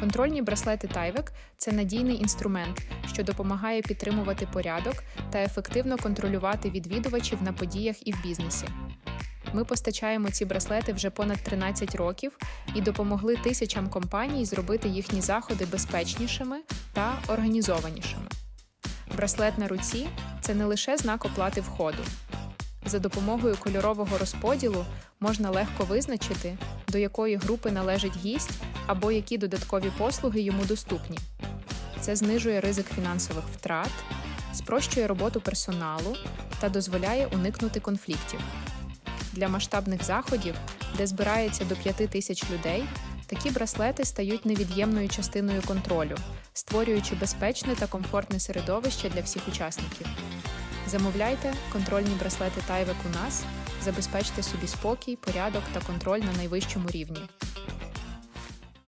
Контрольні браслети Tyvek – це надійний інструмент, що допомагає підтримувати порядок та ефективно контролювати відвідувачів на подіях і в бізнесі. Ми постачаємо ці браслети вже понад 13 років і допомогли тисячам компаній зробити їхні заходи безпечнішими та організованішими. Браслет на руці це не лише знак оплати входу. За допомогою кольорового розподілу можна легко визначити, до якої групи належить гість або які додаткові послуги йому доступні. Це знижує ризик фінансових втрат, спрощує роботу персоналу та дозволяє уникнути конфліктів. Для масштабних заходів, де збирається до 5 тисяч людей, такі браслети стають невід'ємною частиною контролю, створюючи безпечне та комфортне середовище для всіх учасників. Замовляйте контрольні браслети Tyvek у нас, забезпечте собі спокій, порядок та контроль на найвищому рівні.